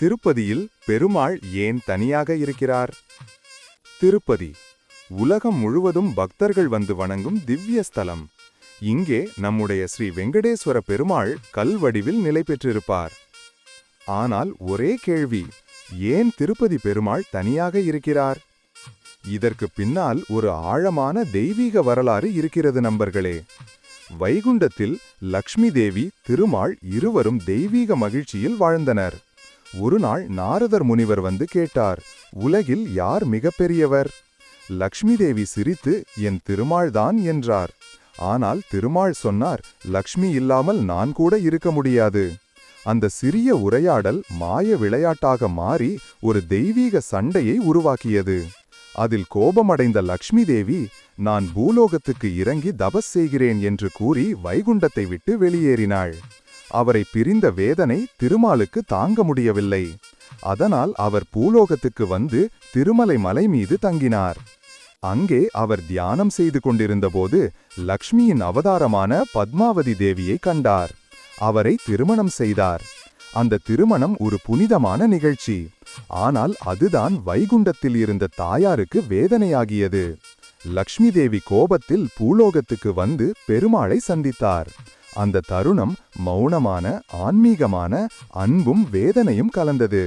திருப்பதியில் பெருமாள் ஏன் தனியாக இருக்கிறார்? திருப்பதி உலகம் முழுவதும் பக்தர்கள் வந்து வணங்கும் திவ்ய ஸ்தலம். இங்கே நம்முடைய ஸ்ரீ வெங்கடேஸ்வர பெருமாள் கல்வடிவில் நிலை பெற்றிருப்பார். ஆனால் ஒரே கேள்வி ஏன் திருப்பதி பெருமாள் தனியாக இருக்கிறார்? இதற்கு பின்னால் ஒரு ஆழமான தெய்வீக வரலாறு இருக்கிறது நண்பர்களே. வைகுண்டத்தில் லக்ஷ்மி தேவி திருமால் இருவரும் தெய்வீக மகிழ்ச்சியில் வாழ்ந்தனர். ஒருநாள் நாரதர் முனிவர் வந்து கேட்டார் உலகில் யார் மிகப்பெரியவர்? லக்ஷ்மி தேவி சிரித்து என் திருமாள்தான் என்றார். ஆனால் திருமால் சொன்னார் லக்ஷ்மி இல்லாமல் நான் கூட இருக்க முடியாது. அந்த சிறிய உரையாடல் மாய விளையாட்டாக மாறி ஒரு தெய்வீக சண்டையை உருவாக்கியது. அதில் கோபமடைந்த லக்ஷ்மி தேவி நான் பூலோகத்துக்கு இறங்கி தபஸ் செய்கிறேன் என்று கூறி வைகுண்டத்தை விட்டு வெளியேறினாள். அவரை பிரிந்த வேதனை திருமாலுக்கு தாங்க முடியவில்லை. அதனால் அவர் பூலோகத்துக்கு வந்து திருமலை மலை மீது தங்கினார். அங்கே அவர் தியானம் செய்து கொண்டிருந்தபோது லக்ஷ்மியின் அவதாரமான பத்மாவதி தேவியை கண்டார். அவரை திருமணம் செய்தார். அந்த திருமணம் ஒரு புனிதமான நிகழ்ச்சி. ஆனால் அதுதான் வைகுண்டத்தில் இருந்த தாயாருக்கு வேதனையாகியது. லக்ஷ்மி தேவி கோபத்தில் பூலோகத்துக்கு வந்து பெருமாளை சந்தித்தார். அந்த தருணம் மௌனமான ஆன்மீகமான அன்பும் வேதனையும் கலந்தது.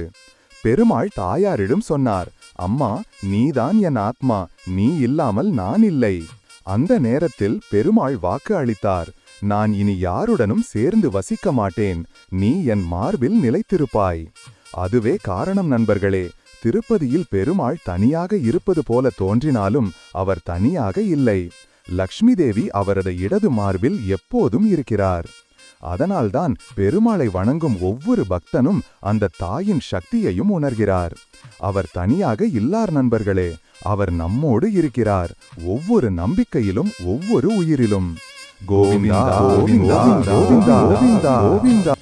பெருமாள் தாயாரிடம் சொன்னார் அம்மா நீதான் என் ஆத்மா நீ இல்லாமல் நான் இல்லை. அந்த நேரத்தில் பெருமாள் வாக்கு அளித்தார் நான் இனி யாருடனும் சேர்ந்து வசிக்க மாட்டேன் நீ என் மார்பில் நிலைத்திருப்பாய். அதுவே காரணம் நண்பர்களே திருப்பதியில் பெருமாள் தனியாக இருப்பது போல தோன்றினாலும் அவர் தனியாக இல்லை. லக்ஷ்மி தேவி அவரது இடது மார்பில் எப்போதும் இருக்கிறார். அதனால்தான் பெருமாளை வணங்கும் ஒவ்வொரு பக்தனும் அந்த தாயின் சக்தியையும் உணர்கிறார். அவர் தனியாக இல்லார் நண்பர்களே அவர் நம்மோடு இருக்கிறார். ஒவ்வொரு நம்பிக்கையிலும் ஒவ்வொரு உயிரிலும். கோவிந்தா கோவிந்தா கோவிந்தா கோவிந்தா. கோவிந்தா.